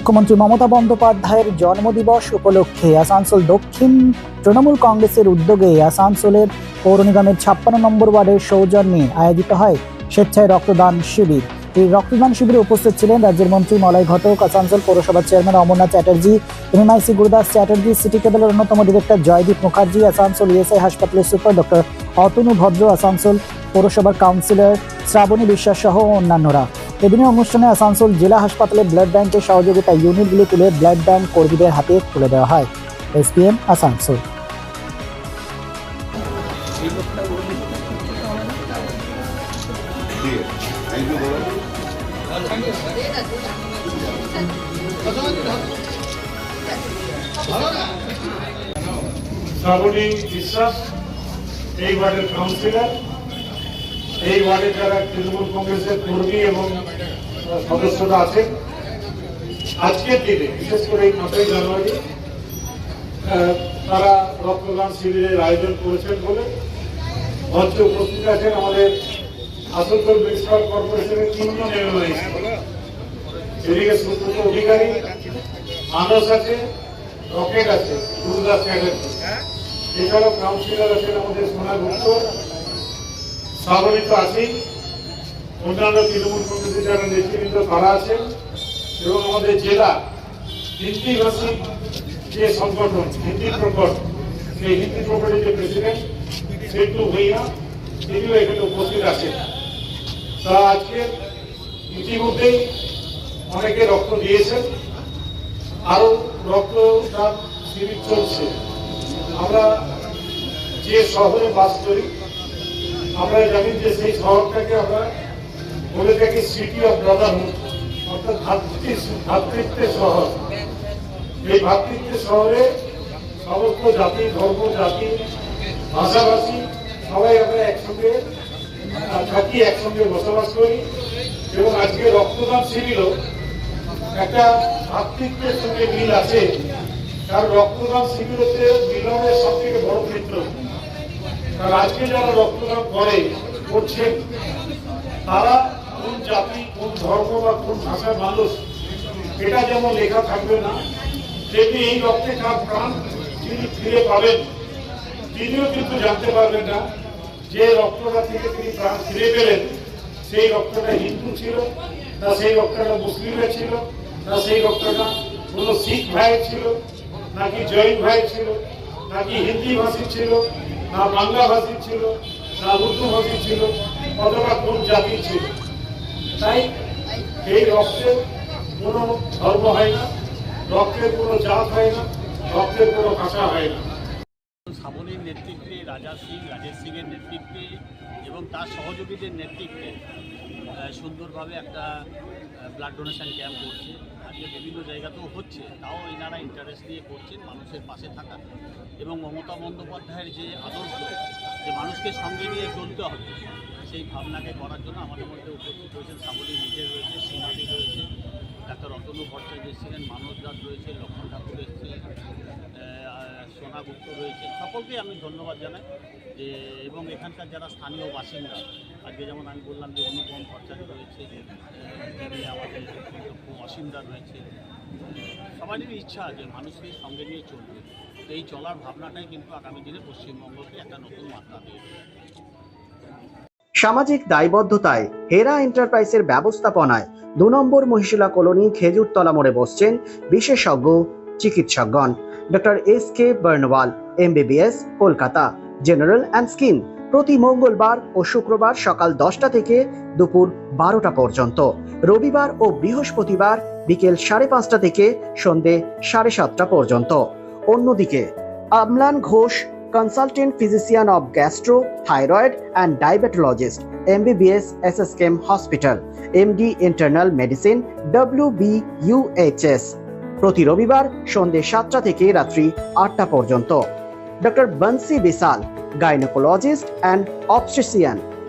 মুখ্যমন্ত্রী মমতা বন্দ্যোপাধ্যায়ের জন্মদিবস উপলক্ষে আসানসোল দক্ষিণ তৃণমূল কংগ্রেসের উদ্যোগে আসানসোলের পৌর নিগমের ছাপ্পান্ন নম্বর ওয়ার্ডের সৌজন্যে আয়োজিত হয় স্বেচ্ছায় রক্তদান শিবির। এই রক্তদান শিবিরে উপস্থিত ছিলেন রাজ্যের মন্ত্রী, মলয় ঘটক, আসানসোল পৌরসভার chairman Amarnath Chatterjee MMIC Gurudas Chatterjee, city কেবলের অন্যতম ডিরেক্টর জয়দীপ মুখার্জি, আসানসোল ইএসআই হাসপাতালের সুপার ডক্টর অতনু ভদ্র, আসানসোল পৌরসভার কাউন্সিলর শ্রাবণী বিশ্বাস সহ অন্যান্যরা। এদিনের অনুষ্ঠানে আসানসোল জেলা হাসপাতালে ব্লাড ব্যাংকের সহযোগিতা ইউনিটগুলি তুলে ব্লাড ব্যাংক কর্মীদের হাতে তুলে দেওয়া হয়। এসপিএম আসানসোল। শ্রাবণী বিশ্বাস, এই ওয়ার্ডের কাউন্সিলর এই ওয়ার্ডে যারা তৃণমূল কংগ্রেসের কর্মী এবং সদস্যরা আছেন, আজকের দিনে, বিশেষ করে এই পাঁচই জানুয়ারি তারা রক্তদান শিবিরের আয়োজন করেছেন বলে মঞ্চে উপস্থিত আছেন আমাদের আসানসোল মিউনিসিপাল কর্পোরেশনের তিনজন এমএলএ। এদিকে অধিকারী, মানস আছে, রকেট আছে গুরুদাস চ্যাটার্জি। এছাড়াও কাউন্সিলর আছেন আমাদের সোনা গুপ্ত তো আছেই অন্যান্য তৃণমূল কংগ্রেসের যারা নেতৃবৃন্দ তারা আছেন এবং আমাদের জেলা হিন্দি ভাষী যে সংগঠন, হিন্দি প্রকট, সেই হিন্দি প্রকটের যে প্রেসিডেন্ট সেটু ভূঁইয়া, তিনিও এখানে উপস্থিত আছেন। তারা আজকে ইতিমধ্যেই অনেকে রক্ত দিয়েছেন আরও রক্তদান শিবির চলছে। আমরা যে শহরে বাস করি আমরা জানি যে সেই শহরটাকে আমরা বলে থাকি সিটি অফ ব্রাদারহুড অর্থাৎ ভাতৃ- ভ্রাতৃত্বের শহর। এই ভ্রাতৃত্বের শহরে সমস্ত জাতি, ধর্ম, জাতি, ভাষাভাষী সবাই আমরা একসঙ্গে থাকি, একসঙ্গে বসবাস করি এবং আজকে রক্তদান শিবিরও একটা ভাতৃত্বের সঙ্গে মিল আছে। কারণ রক্তদান শিবির হচ্ছে মিলনের সব থেকে বড় ক্ষেত্র কারণ আজকে যারা রক্তদান করে, করছেন, তারা কোন জাতি, কোন ধর্ম বা কোন ভাষার মানুষ, এটা যেমন লেখা থাকবে না, তেমনি এই রক্তে কার প্রাণ তিনি ফিরে পাবেন, তিনিও কিন্তু জানতে পারবেন না যে রক্তটা থেকে তিনি প্রাণ ফিরে পেলেন। সেই রক্তটা হিন্দু ছিল, না সেই রক্তটা মুসলিমের ছিল, না সেই রক্তটা কোনো শিখ ভাইয়ের ছিল, নাকি জৈন ভাইয়ের ছিল, নাকি হিন্দি ভাষী ছিল না বাংলা ভাষী ছিল, না উর্দু ভাষী ছিল, অথবা কোন জাতি ছিল। তাই এই রক্তের কোনো ধর্ম হয় না রক্তের কোনো জাত হয় না রক্তের কোনো ভাষা হয় না। শ্রাবণীর নেতৃত্বে, রাজা সিং, রাজেশ সিংয়ের নেতৃত্বে এবং তার সহযোগীদের নেতৃত্বে সুন্দরভাবে একটা ব্লাড ডোনেশন ক্যাম্প করছে। আজকে বিভিন্ন জায়গাতেও হচ্ছে, তাও এনারা ইন্টারেস্ট নিয়ে করছেন মানুষের পাশে থাকা। এবং মমতা বন্দ্যোপাধ্যায়ের যে আদর্শ, যে মানুষকে সঙ্গে নিয়ে চলতে হবে, সেই ভাবনাকে করার জন্য আমাদের মধ্যে উপস্থিত হয়েছেন শ্রাবণী নিজে রয়েছে সীমাদি রয়েছে, ডাক্তার অতনু ভট্টাচার্য এসেছিলেন মানব দাস রয়েছে, লক্ষণ ঠাকুর এসেছিলেন সোনা গুপ্ত রয়েছে। সকলকে আমি ধন্যবাদ জানাই যে, এবং এখানকার যারা স্থানীয় বাসিন্দা, আজকে যেমন আমি বললাম যে অনুপম ভট্টাচার্য রয়েছে আমাদের খুব অসীমদা রয়েছে সবারই ইচ্ছা যে মানুষকে সঙ্গে নিয়ে চলবে। এই চলার ভাবনাটাই কিন্তু আগামী দিনে পশ্চিমবঙ্গকে একটা নতুন মাত্রা দেবে। সামাজিক দায়বদ্ধতায় হেরা এন্টারপ্রাইজের ব্যবস্থাপনায় দু নম্বর মহিশিলা কলোনি খেজুরতলা মোড়ে বসছেন বিশেষজ্ঞ চিকিৎসকগণ। Doctor S K Barnwal, MBBS, Kolkata. General and skin প্রতি মঙ্গলবার ও শুক্রবার সকাল দশটা থেকে দুপুর বারোটা পর্যন্ত। রবিবার ও বৃহস্পতিবার বিকেল সাড়ে পাঁচটা থেকে সন্ধে সাড়ে সাতটা পর্যন্ত। অন্যদিকে Amlan Ghosh consultant physician consultant physician of gastro, thyroid and diabetologist, MBBS SSKM Hospital, MD Internal Medicine, WBUHS প্রতি রবিবার সন্ধে সাতটা থেকে রাত্রি আটটা পর্যন্ত। Doctor Bansi Vishal gynaecologist and obstetrician